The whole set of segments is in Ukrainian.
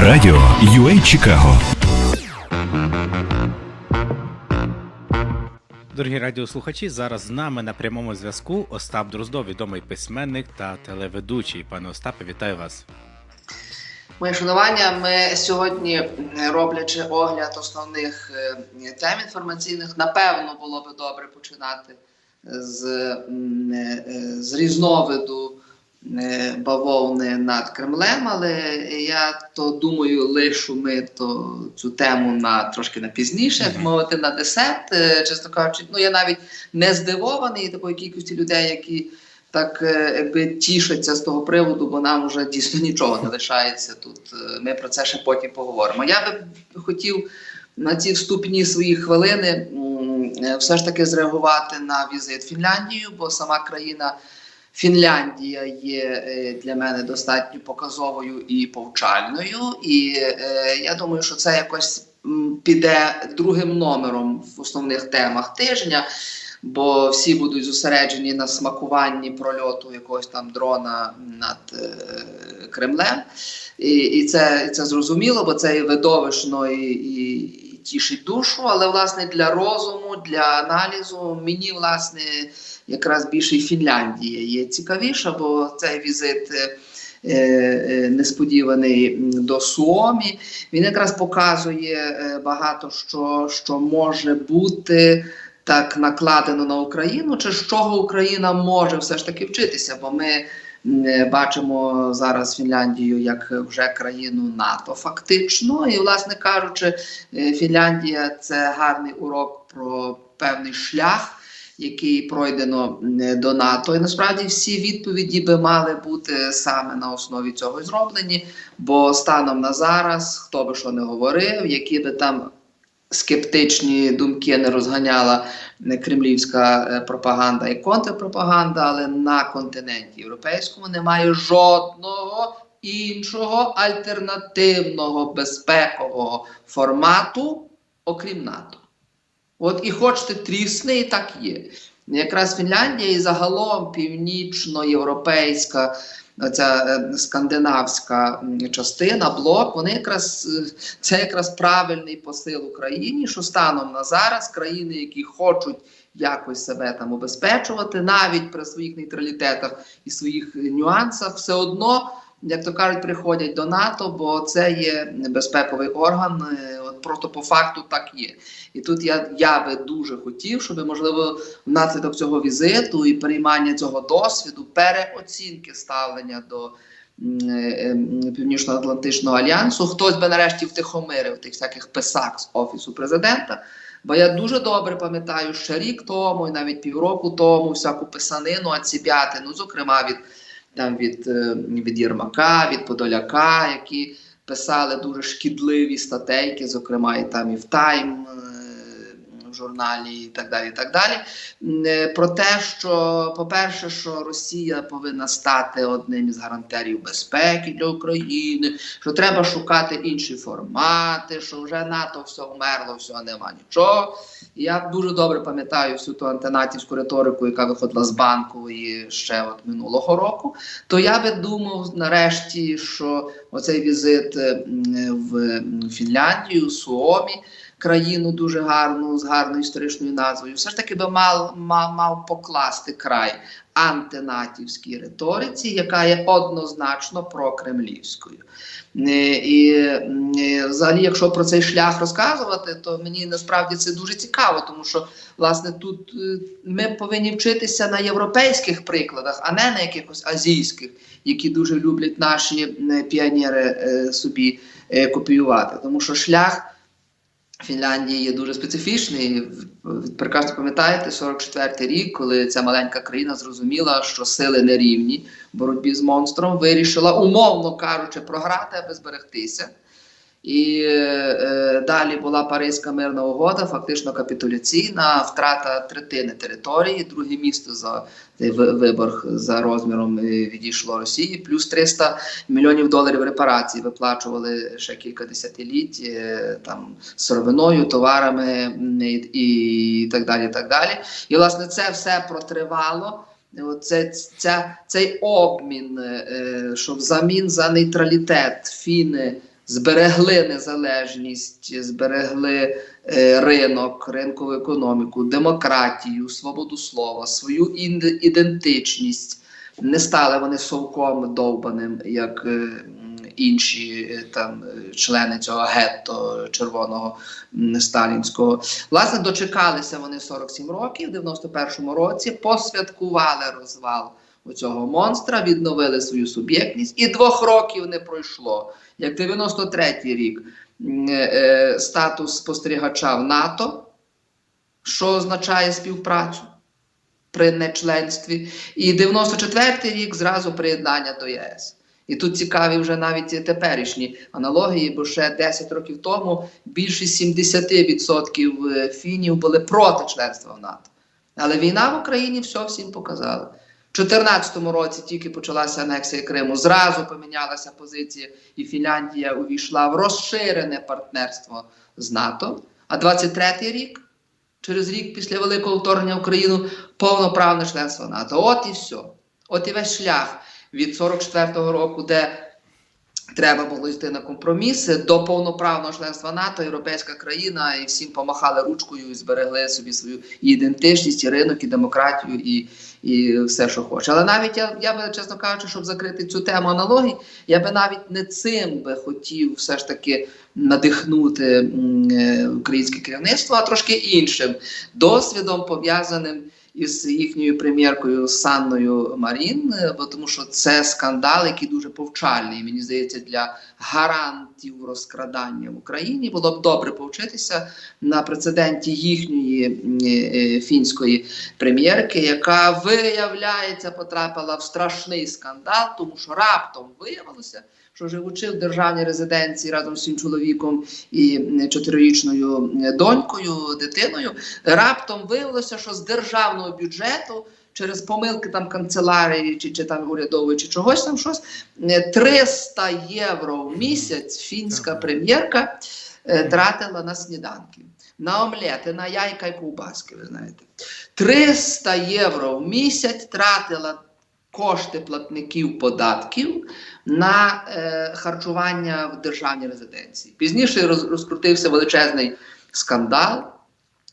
Радіо UA Чикаго. Дорогі радіослухачі, зараз з нами на прямому зв'язку Остап Дроздов, відомий письменник та телеведучий. Пане Остапе, вітаю вас. Моє шанування. Ми сьогодні, е, роблячи огляд основних е, тем інформаційних, напевно було би добре починати з, е, з різновиду бавовни над Кремлем. Але я то думаю, лишу ми то цю тему на трошки на пізніше, як мовити, на десерт. Е, Чесно кажучи, ну я навіть не здивований такої кількості людей, які так е, якби тішаться з того приводу, бо нам вже дійсно нічого не лишається тут. Е, Ми про це ще потім поговоримо. Я би хотів на ці вступні свої хвилини все ж таки зреагувати на візит Фінляндію, бо сама країна. Фінляндія є е, для мене достатньо показовою і повчальною, і е, я думаю, що це якось піде другим номером в основних темах тижня бо всі будуть зосереджені на смакуванні прольоту якогось там дрона над е, Кремлем. І, і, це, це зрозуміло, бо це і видовищно і, і тішить душу. Але власне для розуму, для аналізу мені власне якраз більше і Фінляндія є цікавіша, бо цей візит. е, е, Несподіваний до Суомі. Він якраз показує е, багато що, що може бути так накладено на Україну, чи з чого Україна може все ж таки вчитися, бо ми бачимо зараз Фінляндію як вже країну НАТО, фактично. І, власне кажучи, Фінляндія це гарний урок про певний шлях. Який пройдено до НАТО, і насправді всі відповіді би мали бути саме на основі цього зроблені. Бо станом на зараз, хто би що не говорив, які би там скептичні думки не розганяла кремлівська е, пропаганда і контрпропаганда, але на континенті європейському немає жодного іншого альтернативного безпекового формату, окрім НАТО. От і хочете трісни, і так є. Якраз Фінляндія і загалом північноєвропейська, ця е, скандинавська частина, блок, вони якраз е, це якраз правильний посил Україні, що станом на зараз країни, які хочуть якось себе там обезпечувати, навіть при своїх нейтралітетах і своїх е, нюансах, все одно. Як то кажуть, приходять до НАТО, бо це є безпековий орган. Просто по факту так є. І тут я, я би дуже хотів, щоб можливо внаслідок цього візиту і переймання цього досвіду, переоцінки ставлення до е, Північно-Атлантичного альянсу, хтось би нарешті втихомирив тих всяких писак з офісу президента. Бо я дуже добре пам'ятаю, ще рік тому, і навіть півроку тому, всяку писанину, ацібяти, ну зокрема від там від, е, від Єрмака, від Подоляка, які писали дуже шкідливі статейки, зокрема і там і в Тайм журналі, і так далі. і так далі. Е, Про те, що, по-перше, що Росія повинна стати одним із гарантерів безпеки для України, що треба шукати інші формати, що вже НАТО все вмерло, все нема нічого. Я дуже добре пам'ятаю всю ту антинатівську риторику, яка виходила з банку і ще от минулого року. То я би думав нарешті, що оцей візит е, в Фінляндію, Суомі, країну дуже гарну, з гарною історичною назвою, все ж таки би мав, мав, мав покласти край антинатівській риториці, яка є однозначно прокремлівською. Е, І е, взагалі, якщо про цей шлях розказувати, то мені насправді це дуже цікаво, тому що власне тут е, ми повинні вчитися на європейських прикладах, а не на якихось азійських, які дуже люблять наші піонери собі копіювати. Тому що шлях Фінляндії є дуже специфічний. Прекрасно пам'ятаєте 44-й рік, коли ця маленька країна зрозуміла, що сили не рівні в боротьбі з монстром, вирішила, умовно кажучи, програти, аби зберегтися. І е, далі була Паризька мирна угода, фактично капітуляційна, втрата третини території, друге місто за цей ви- виборг за розміром е, відійшло Росії, плюс 300 мільйонів доларів репарацій виплачували ще кілька десятиліть е, там сировиною, товарами і, і так далі. так далі. І власне це все протривало. Оце, ця, цей обмін, е, що взамін за нейтралітет фіни зберегли незалежність, зберегли е, ринок, ринкову економіку, демократію, свободу слова, свою ідентичність. Не стали вони совком довбаним, як е, інші е, там члени цього гетто червоного сталінського. Власне, дочекалися вони 47 років, в 91-му році посвяткували розвал у цього монстра, відновили свою суб'єктність, і двох років не пройшло. Як 93-й рік е, е, статус спостерігача в НАТО, що означає співпрацю при нечленстві, і 94-й рік зразу приєднання до ЄС. І тут цікаві вже навіть теперішні аналогії, бо ще 10 років тому більше 70% е, фінів були проти членства в НАТО. Але війна в Україні все всім показала. У 2014 році тільки почалася анексія Криму, зразу помінялася позиція, і Фінляндія увійшла в розширене партнерство з НАТО. А 23-й рік, через рік після великого вторгнення в Україну, повноправне членство НАТО. От і все. От і весь шлях від 44-го року, де треба було йти на компроміси до повноправного членства НАТО, європейська країна, і всім помахали ручкою і зберегли собі свою ідентичність, і ринок, і демократію, і, і все, що хоче. Але навіть я, я би, чесно кажучи, щоб закрити цю тему аналогій, я би навіть не цим би хотів все ж таки надихнути е, українське керівництво, а трошки іншим досвідом пов'язаним із їхньою прем'єркою Санною Марін, е, бо тому що це скандал, який дуже повчальний. Мені здається, для гарантів розкрадання в Україні було б добре повчитися на прецеденті їхньої е, фінської прем'єрки, яка виявляється потрапила в страшний скандал, тому що раптом виявилося. Що живучи в державній резиденції разом з своїм чоловіком і чотирирічною донькою, дитиною, раптом виявилося, що з державного бюджету через помилки там канцелярії чи, чи там урядової, чи чогось там щось е, 300 євро в місяць фінська прем'єрка е, тратила на сніданки, на омлети, на яйка і ковбаски. Ви знаєте, 300 євро в місяць тратила кошти платників податків на е, харчування в державній резиденції. Пізніше роз, розкрутився величезний скандал.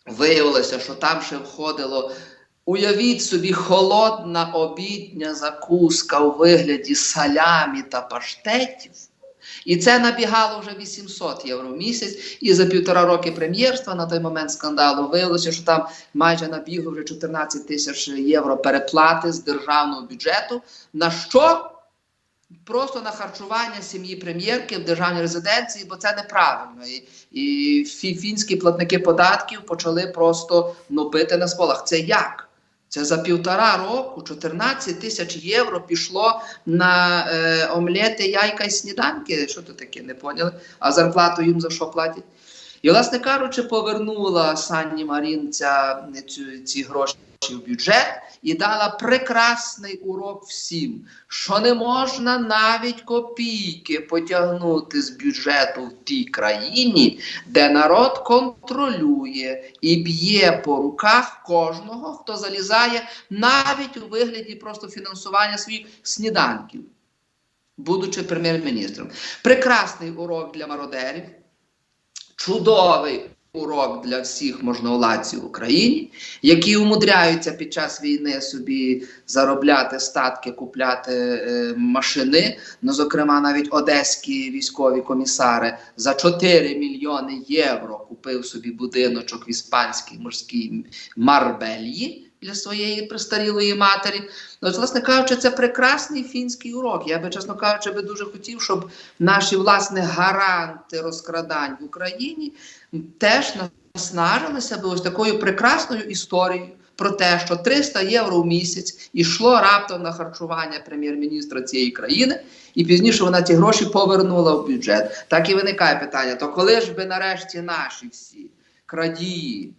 Виявилося, що там ще входило. Уявіть собі, холодна обідня закуска у вигляді салямі та паштетів. І це набігало вже 800 євро в місяць. І за півтора роки прем'єрства на той момент скандалу виявилося, що там майже набігло вже 14 тисяч євро переплати з державного бюджету. На що? Просто на харчування сім'ї прем'єрки в державній резиденції, бо це неправильно. І, і фі- фінські платники податків почали просто ну, бити на сполах. Це як? Це за півтора року 14 тисяч євро пішло на е, омлети, яйка і сніданки. Що то таке, не поняли? А зарплату їм за що платять? І, власне кажучи, повернула Санні Марін ця, цю, ці гроші в бюджет і дала прекрасний урок всім, що не можна навіть копійки потягнути з бюджету в тій країні, де народ контролює і б'є по руках кожного, хто залізає навіть у вигляді просто фінансування своїх сніданків, будучи прем'єр-міністром. Прекрасний урок для мародерів чудовий урок для всіх можновладців в Україні, які умудряються під час війни собі заробляти статки, купляти е, машини. Ну, зокрема, навіть одеські військові комісари за 4 мільйони євро купив собі будиночок в іспанській морській Марбельї. Для своєї престарілої матері, ну, от, власне кажучи, це прекрасний фінський урок. Я би, чесно кажучи, би дуже хотів, щоб наші власне гаранти розкрадань в Україні теж наснажилися би ось такою прекрасною історією про те, що 300 євро в місяць йшло раптом на харчування прем'єр-міністра цієї країни, і пізніше вона ці гроші повернула в бюджет. Так і виникає питання: то коли ж би нарешті наші всі крадії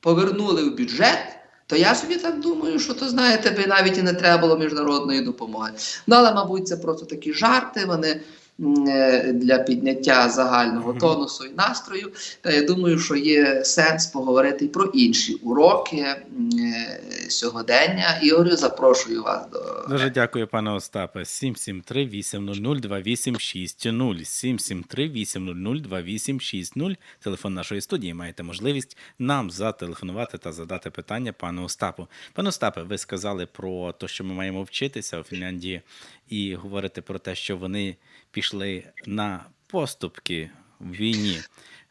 повернули в бюджет? То я собі так думаю, що то знаєте, би навіть і не треба було міжнародної допомоги. Ну але, мабуть, це просто такі жарти. Вони для підняття загального тонусу і настрою. Та я думаю, що є сенс поговорити про інші уроки е, сьогодення. Ігорю, запрошую вас до Дуже дякую, пане Остапе. 773 800 2860 773 800 2860 Телефон нашої студії. Маєте можливість нам зателефонувати та задати питання пану Остапу. Пане Остапе, ви сказали про те, що ми маємо вчитися у Фінляндії, і говорите про те, що вони пішли на поступки в війні.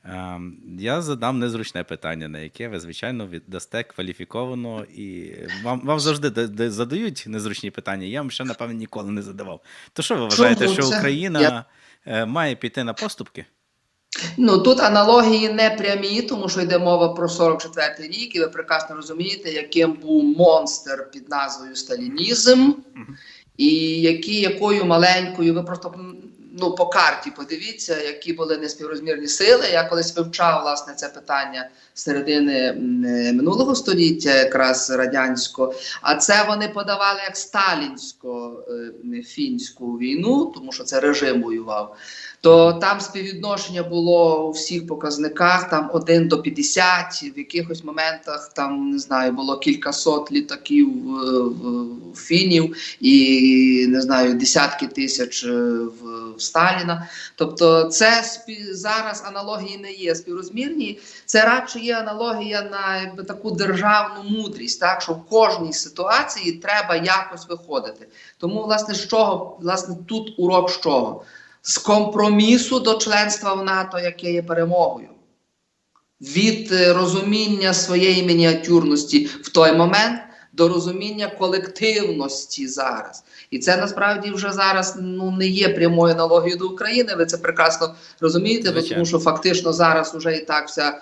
Ем, Я задам незручне питання, на яке ви, звичайно, віддасте кваліфіковано, і вам, вам завжди да- да- задають незручні питання. Я вам ще, напевно, ніколи не задавав. То що ви вважаєте, що? Україна Я- е, має піти на поступки? Ну тут аналогії не прямі, тому що йде мова про 44-й рік, і ви прекрасно розумієте, яким був монстр під назвою Сталінізм, і які, якою маленькою, ви просто ну, по карті подивіться, які були неспіврозмірні сили. Я колись вивчав власне це питання середини е, минулого століття, якраз радянського. А це вони подавали як сталінсько-фінську війну, тому що це режим воював то там співвідношення було у всіх показниках там 1 до 50, в якихось моментах там не знаю, було кількасот літаків е, фінів і не знаю, десятки тисяч е, в, Сталіна. Тобто, це зараз аналогії не є співрозмірні. Це радше є аналогія на якби таку державну мудрість, так що в кожній ситуації треба якось виходити. Тому, власне, з чого власне тут урок з чого? З компромісу до членства в НАТО, яке є перемогою, від е, розуміння своєї мініатюрності в той момент до розуміння колективності зараз. І це насправді вже зараз ну не є прямою аналогією до України. Ви це прекрасно розумієте, Звичайно. тому що фактично зараз вже і так вся.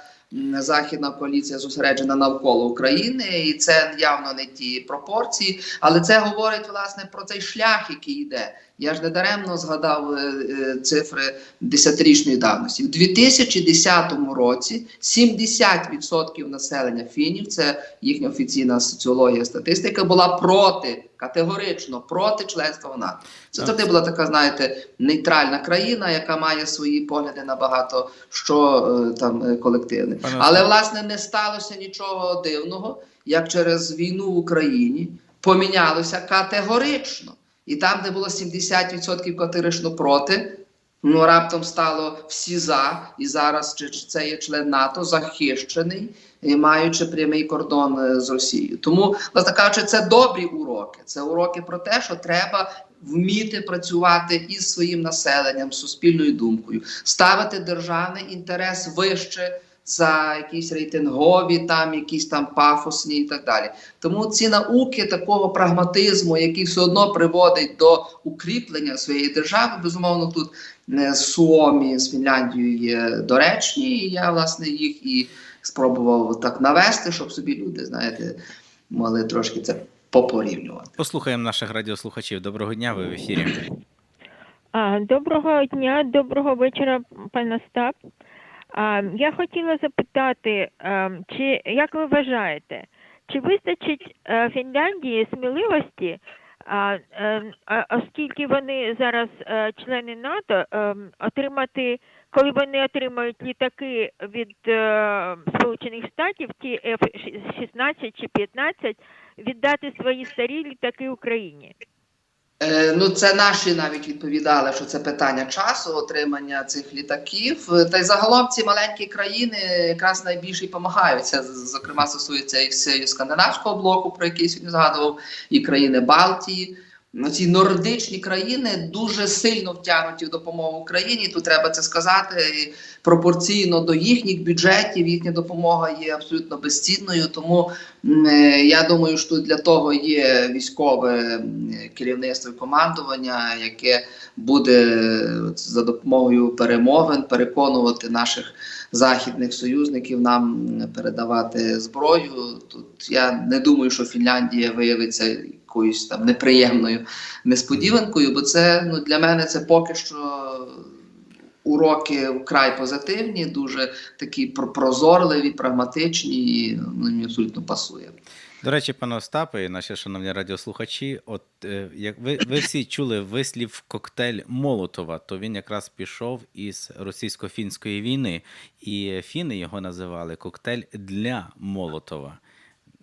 Західна коаліція зосереджена навколо України, і це явно не ті пропорції. Але це говорить власне про цей шлях, який йде. Я ж не даремно згадав е, е, цифри десятирічної давності. В 2010 році 70% населення фінів, це їхня офіційна соціологія, статистика, була проти, категорично проти членства в НАТО. Це завжди була така, знаєте, нейтральна країна, яка має свої погляди на багато що е, там колективне. Але власне не сталося нічого дивного, як через війну в Україні помінялося категорично. І там, де було 70% категорично проти, ну раптом стало всі за, і зараз це є член НАТО захищений, і маючи прямий кордон е, з Росією. Тому, власне кажучи, це добрі уроки. Це уроки про те, що треба вміти працювати із своїм населенням, суспільною думкою, ставити державний інтерес вище. За якісь рейтингові, там якісь там пафосні і так далі. Тому ці науки такого прагматизму, який все одно приводить до укріплення своєї держави, безумовно, тут з Суомі, з Фінляндією є доречні. І я власне їх і спробував так навести, щоб собі люди, знаєте, могли трошки це попорівнювати. Послухаємо наших радіослухачів. Доброго дня, ви в ефірі. А, Доброго дня, доброго вечора, пане Остап. Я хотіла запитати, чи як ви вважаєте, чи вистачить е, Фінляндії сміливості, е, оскільки вони зараз е, члени НАТО, отримати, коли вони отримають літаки від Сполучених Штатів, ті F-16 чи 15, віддати свої старі літаки Україні? Е, ну, це наші навіть відповідали, що це питання часу отримання цих літаків. Та й загалом ці маленькі країни якраз найбільше й помагаються. З- Зокрема, стосується і всієї скандинавського блоку, про який сьогодні згадував, і країни Балтії. Ці нордичні країни дуже сильно втягнуті в допомогу Україні. Тут треба це сказати. І пропорційно до їхніх бюджетів їхня допомога є абсолютно безцінною. Тому е, я думаю, що для того є військове керівництво і командування, яке буде за допомогою перемовин переконувати наших західних союзників нам передавати зброю. Тут я не думаю, що Фінляндія виявиться якоюсь там неприємною несподіванкою, бо це ну для мене це поки що уроки вкрай позитивні, дуже такі прозорливі, прагматичні, і ну, мені абсолютно пасує. До речі, пане Остапе, і наші шановні радіослухачі, от е, як ви, ви всі чули вислів коктейль Молотова, то він якраз пішов із російсько-фінської війни, і фіни його називали коктейль для Молотова,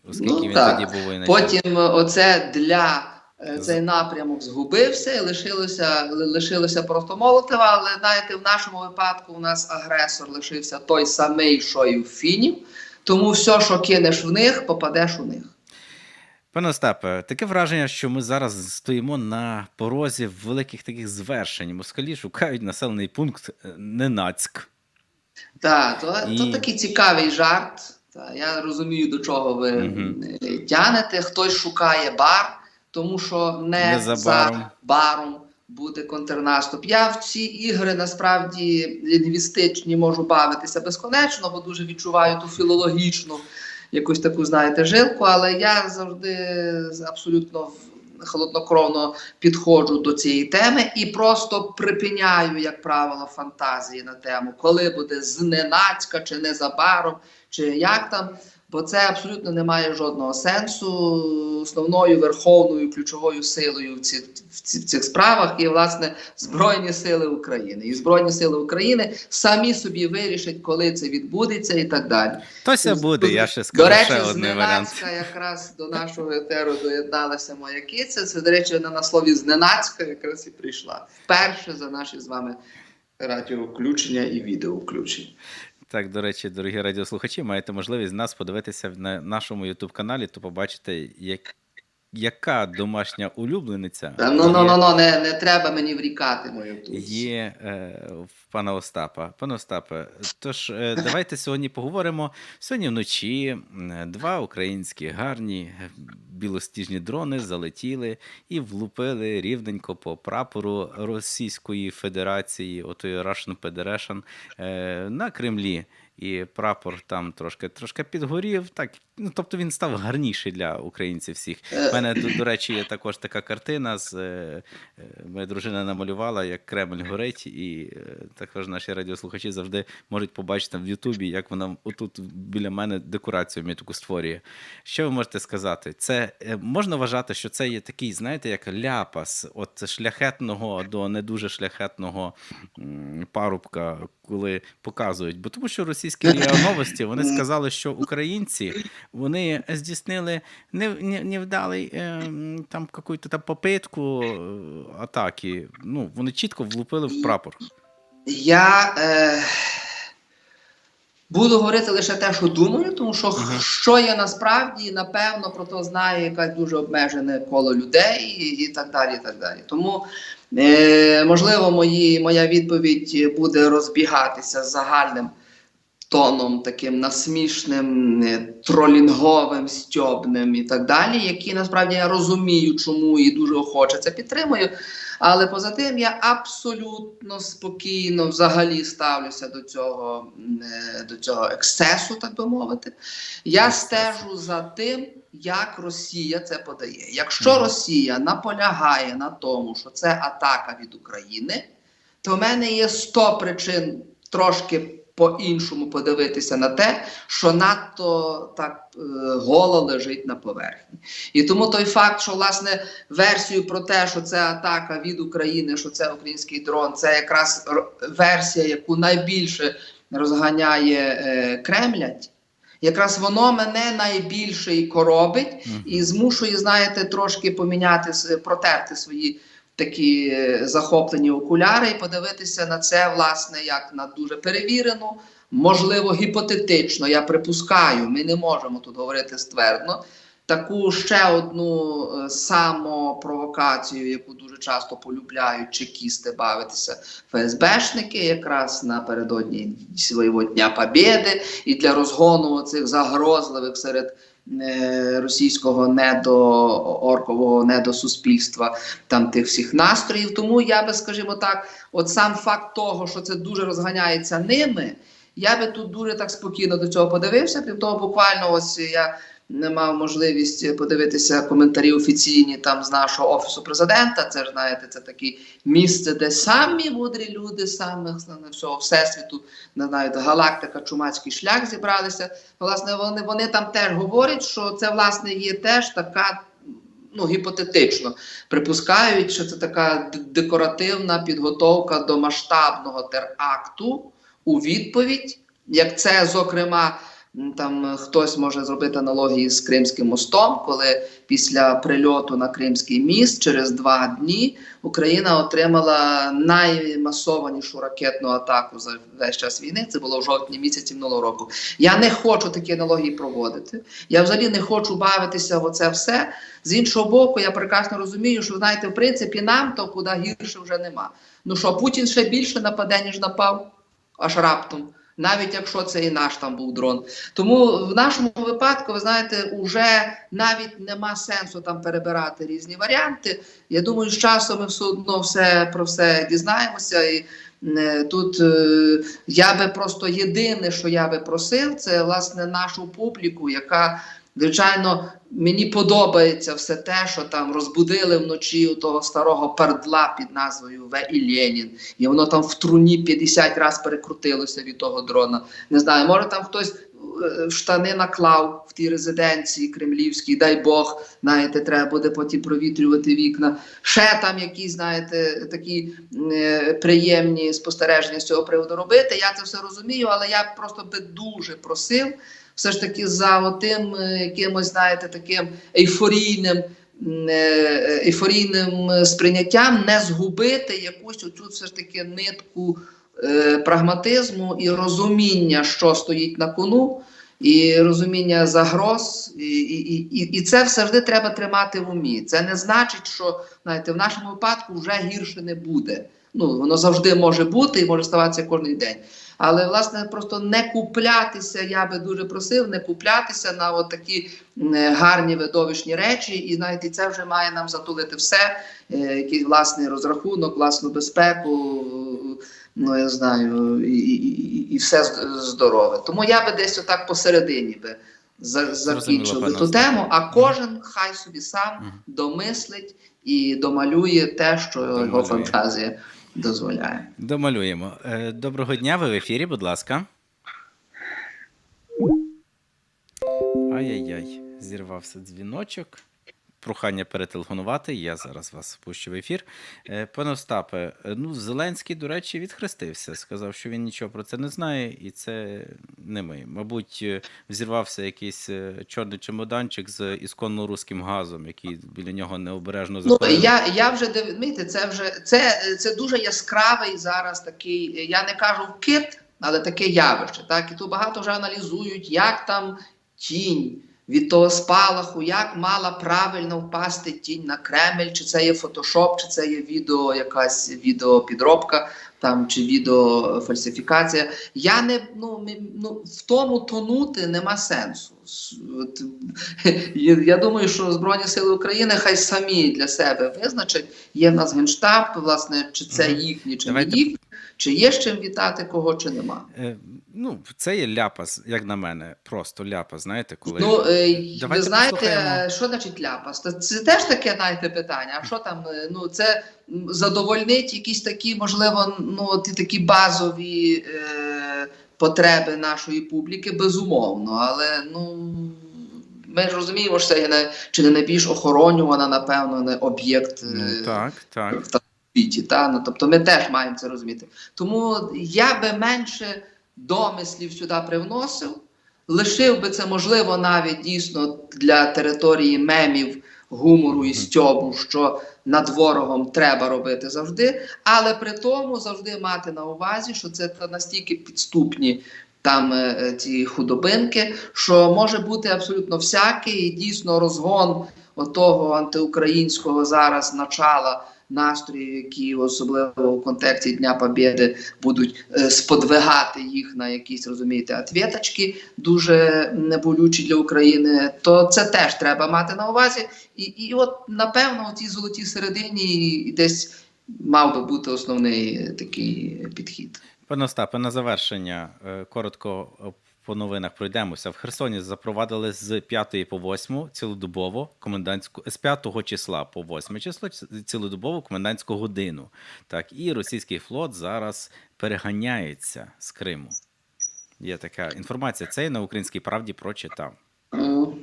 оскільки Ну, він так. тоді був воєначальником. Потім е, оце для е, цей напрямок згубився і лишилося, лишилося просто Молотова. Але знаєте, в нашому випадку у нас агресор лишився той самий, що і в фінів. Тому все, що кинеш в них, попадеш у них. Пане Остапе, таке враження, що ми зараз стоїмо на порозі великих таких звершень. Москалі шукають населений пункт е, Ненацьк. Так, то, І- то такий цікавий жарт. Та, я розумію, до чого ви е, тянете. Хтось шукає бар, тому що не, Не за за, баром. баром буде контрнаступ. Я в ці ігри насправді лінгвістичні можу бавитися безконечно, бо дуже відчуваю ту філологічну якусь таку, знаєте, жилку, але я завжди абсолютно холоднокровно підходжу до цієї теми і просто припиняю, як правило, фантазії на тему, коли буде зненацька чи незабаром, чи як там. Бо це абсолютно не має жодного сенсу. Основною верховною ключовою силою в цих, в ці- в цих справах є власне Збройні Сили України. І Збройні Сили України самі собі вирішать, коли це відбудеться, і так далі. То це буде, я ще скажу До речі, ще зненацька якраз до нашого етеру доєдналася моя киця. Це, до речі, вона на слові зненацька якраз і прийшла. Вперше за наші з вами радіовключення і відеовключення. Так, до речі, дорогі радіослухачі, маєте можливість нас подивитися на нашому Ютуб каналі, то побачите, як, яка домашня улюблениця Та, Ну, ну, є- ну, ну, не, не треба мені врікати мою тут. є е, в пана Остапа. Пане Остапе, тож е, давайте сьогодні поговоримо. Сьогодні вночі два українські гарні е, білостіжні дрони залетіли і влупили рівненько по прапору Російської Федерації, отої Russian Federation, е, на Кремлі. І прапор там трошки трошки підгорів. Так, ну тобто він став гарніший для українців всіх. У мене до речі, є також така картина з е, е, моя дружина намалювала, як Кремль горить, і е, також наші радіослухачі завжди можуть побачити в Ютубі, як вона отут біля мене декорацію мені таку створює. Що ви можете сказати? Це можна вважати, що це є такий, знаєте, як ляпас от шляхетного до не дуже шляхетного парубка, коли показують. Бо тому що російські новості вони сказали, що українці вони здійснили не, не, невдалий е, там какую-то там попитку е, атаки. Ну, вони чітко влупили в прапор. Я е, буду говорити лише те, що думаю, тому що Мгм. що є насправді, напевно, про то знає якесь дуже обмежене коло людей і, і так далі. І так далі. Тому, е, можливо, мої, моя відповідь буде розбігатися з загальним тоном, таким насмішним, е, тролінговим, стьобним і так далі, які насправді я розумію, чому і дуже охоче це підтримую. Але поза тим я абсолютно спокійно взагалі ставлюся до цього, е, до цього ексцесу, так би мовити. Я стежу за тим, як Росія це подає. Якщо Росія наполягає на тому, що це атака від України, то в мене є 100 причин трошки по-іншому подивитися на те, що надто так е, голо лежить на поверхні. І тому той факт, що власне версію про те, що це атака від України, що це український дрон, це якраз версія, яку найбільше розганяє е, Кремлять. Якраз воно мене найбільше і коробить, і змушує, знаєте, трошки поміняти протерти свої такі е, захоплені окуляри і подивитися на це, власне, як на дуже перевірену, можливо, гіпотетично. Я припускаю, ми не можемо тут говорити ствердно. Таку ще одну е, самопровокацію, яку дуже часто полюбляють чекісти бавитися ФСБшники, якраз напередодні свого Дня Побєди, і для розгону цих загрозливих серед е, російського недооркового недосуспільства там тих всіх настроїв. Тому я би, скажімо так, от сам факт того, що це дуже розганяється ними, я би тут дуже так спокійно до цього подивився. Крім того, буквально ось я не мав можливість подивитися коментарі офіційні там з нашого офісу президента. Це ж знаєте, це таке місце, де самі мудрі люди, самих всього всесвіту, не знаю, галактика, чумацький шлях зібралися. Власне, вони, вони там теж говорять, що це власне є теж така. Ну, гіпотетично припускають, що це така декоративна підготовка до масштабного теракту у відповідь, як це, зокрема, там е, хтось може зробити аналогії з Кримським мостом, коли після прильоту на Кримський міст через два дні Україна отримала наймасованішу ракетну атаку за весь час війни. Це було в жовтні місяці минулого року. Я не хочу такі аналогії проводити. Я взагалі не хочу бавитися в оце все. З іншого боку, я прекрасно розумію, що знаєте, в принципі, нам то куди гірше вже нема. Ну що, Путін ще більше нападе, ніж напав, аж раптом. Навіть якщо це і наш там був дрон. Тому в нашому випадку, ви знаєте, вже навіть нема сенсу там перебирати різні варіанти. Я думаю, з часом ми все одно все про все дізнаємося. І е, тут е, я би просто єдине, що я би просив, це власне нашу публіку, яка звичайно мені подобається все те, що там розбудили вночі у того старого пердла під назвою В. і Ленін, і воно там в труні 50 разів перекрутилося від того дрона. Не знаю, може там хтось е, штани наклав в тій резиденції кремлівській, дай Бог, знаєте, треба буде потім провітрювати вікна. Ще там якісь, знаєте, такі е, приємні спостереження з цього приводу робити. Я це все розумію, але я просто би дуже просив все ж таки за отим е, якимось, знаєте, таким ейфорійним. е, Ейфорійним е, сприйняттям не згубити якусь оцю все ж таки нитку е, прагматизму і розуміння, що стоїть на кону, і розуміння загроз, і, і, і, і це завжди треба тримати в умі. Це не значить, що знаєте, в нашому випадку вже гірше не буде. Ну, воно завжди може бути і може ставатися кожен день. Але власне просто не куплятися, я би дуже просив, не куплятися на от такі е, гарні видовищні речі, і знаєте, це вже має нам затулити все, е, якийсь власний розрахунок, власну безпеку. Ну, я знаю, і, і, і, і все здорове. Тому я би десь отак посередині би закінчив би ту тему, а кожен хай собі сам домислить і домалює те, що його фантазія дозволяє. Домалюємо. Е, Доброго дня, ви в ефірі, будь ласка. Ай-яй-яй, зірвався дзвіночок. Прохання перетелефонувати. Я зараз вас впущу в ефір. Е, Пане Остапе, е, ну Зеленський, до речі, відхрестився. Сказав, що він нічого про це не знає, і це не ми. Мабуть, е, взірвався якийсь чорний чемоданчик з ісконно руським газом, який біля нього необережно Ну я, я вже див- розумієте, це вже це, це дуже яскравий зараз такий. Я не кажу вкид, але таке явище. Так і тут багато вже аналізують, як там тінь від того спалаху, як мала правильно впасти тінь на Кремль, чи це є фотошоп, чи це є відео, якась відеопідробка там чи відеофальсифікація. Я не ну, ну в тому тонути нема сенсу. Я думаю, що Збройні Сили України хай самі для себе визначать. Є в нас генштаб, власне, чи це їхні, чи Давайте- не їхні, чи є з чим вітати кого, чи нема. Е, Ну, це є ляпас, як на мене. Просто ляпас, знаєте, коли. Ну, е, ви знаєте, послухаємо. що значить ляпас? Це теж таке знаєте, питання. А що там? е, Ну, це задовольнить якісь такі, можливо, ну, ті такі базові е, потреби нашої публіки, безумовно. Але ну. Ми ж розуміємо, що це є не, чи не найбільш охоронювана, напевно, не об'єкт Ну, е, так, так. в світі. Та? Ну, тобто ми теж маємо це розуміти. Тому я би менше домислів сюди привносив, лишив би це, можливо, навіть дійсно для території мемів, гумору і стьобу, що над ворогом треба робити завжди, але при тому завжди мати на увазі, що це настільки підступні. Там е, е, ці худобинки, що може бути абсолютно всякий, і дійсно розгон отого антиукраїнського зараз начала настрої, які особливо в контексті Дня Побєди будуть е, сподвигати їх на якісь, розумієте, ответочки дуже неболючі для України, то це теж треба мати на увазі. І, і от, напевно, у цій золотій середині десь мав би бути основний такий підхід. Пане Остапе, на завершення е, коротко по новинах пройдемося. В Херсоні запровадили з 5 по 8 цілодобово комендантську з 5 числа по 8 число ц- цілодобову комендантську годину. Так, і російський флот зараз переганяється з Криму. Є така інформація. Це я на українській правді прочитав.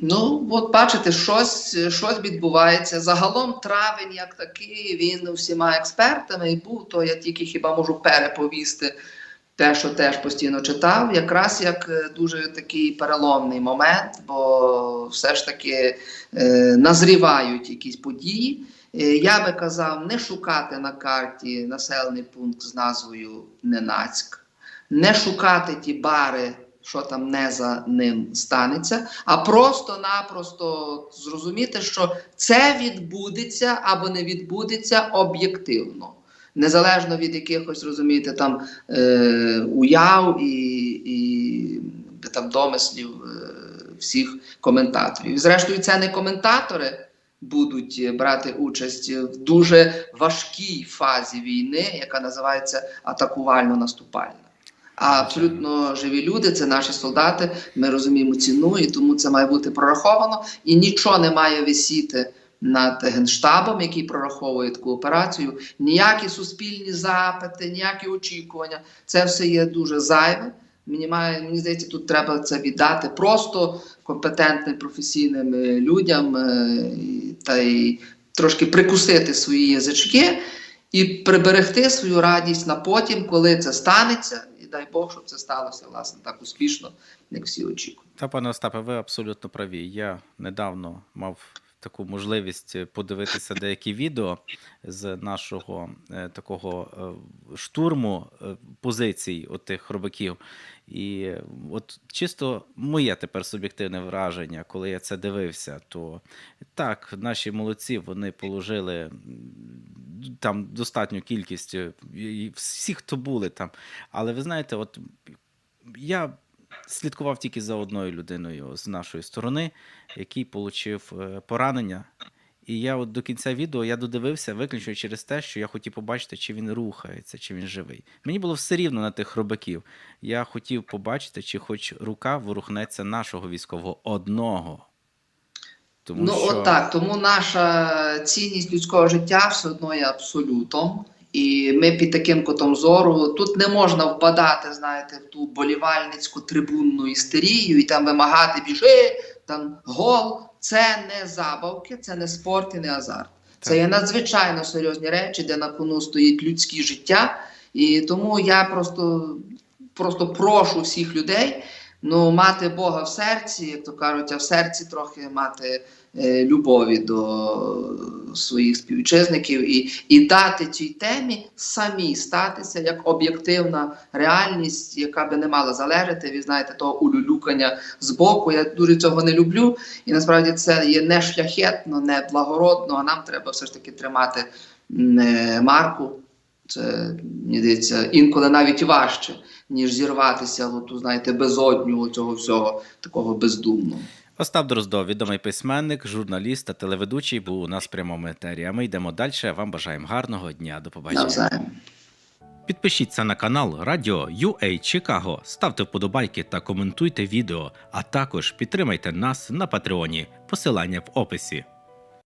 Ну, от бачите, щось, щось відбувається. Загалом травень, як такий, він всіма експертами і був, то я тільки хіба можу переповісти те, що теж постійно читав, якраз як е, дуже такий переломний момент, бо все ж таки е, назрівають якісь події. Е, Я би казав, не шукати на карті населений пункт з назвою Ненацьк, не шукати ті бари, що там не за ним станеться, а просто-напросто зрозуміти, що це відбудеться або не відбудеться об'єктивно. Незалежно від якихось, розумієте, там е, уяв і, і там домислів е, всіх коментаторів. Зрештою, це не коментатори будуть брати участь в дуже важкій фазі війни, яка називається атакувально-наступальна. А абсолютно живі люди, це наші солдати. Ми розуміємо ціну, і тому це має бути прораховано. І нічого не має висіти над генштабом, який прораховує таку операцію. Ніякі суспільні запити, ніякі очікування. Це все є дуже зайве. Мені має, мені здається, тут треба це віддати просто компетентним професійним е, людям е, та й трошки прикусити свої язички і приберегти свою радість на потім, коли це станеться, і дай Бог, щоб це сталося власне так успішно, як всі очікують. Та, пане Остапе, ви абсолютно праві. Я недавно мав таку можливість подивитися деякі відео з нашого е, такого е, штурму е, позицій отих хробаків. І е, от чисто моє тепер суб'єктивне враження, коли я це дивився, то так, наші молодці вони положили там достатню кількість е, і всі, хто були там. Але ви знаєте, от я слідкував тільки за одною людиною з нашої сторони, який отримав поранення. І я от до кінця відео я додивився виключно через те, що я хотів побачити, чи він рухається, чи він живий. Мені було все рівно на тих хробаків. Я хотів побачити, чи хоч рука ворухнеться нашого військового одного. Тому ну, що... от так. Тому наша цінність людського життя все одно є абсолютом. І ми під таким котом зору тут не можна впадати, знаєте, в ту болівальницьку трибунну істерію і там вимагати біжи, там гол. Це не забавки, це не спорт і не азарт. Це Так. є надзвичайно серйозні речі, де на кону стоїть людське життя. І тому я просто, просто прошу всіх людей ну, мати Бога в серці, як то кажуть, а в серці трохи мати е, любові до своїх співвітчизників і, і дати цій темі самі статися як об'єктивна реальність, яка би не мала залежати від знаєте, того улюлюкання з боку. Я дуже цього не люблю. І насправді це є не шляхетно, не благородно, а нам треба все ж таки тримати е, марку. Це мені здається, інколи навіть важче, ніж зірватися в ту, знаєте, безодню цього всього такого бездумного. Остап Дроздов, відомий письменник, журналіст та телеведучий, був у нас в прямому етері. А ми йдемо далі. Вам бажаємо гарного дня. До побачення. Навзаєм. Підпишіться на канал Радіо UA Чикаго, ставте вподобайки та коментуйте відео, а також підтримайте нас на Патреоні. Посилання в описі.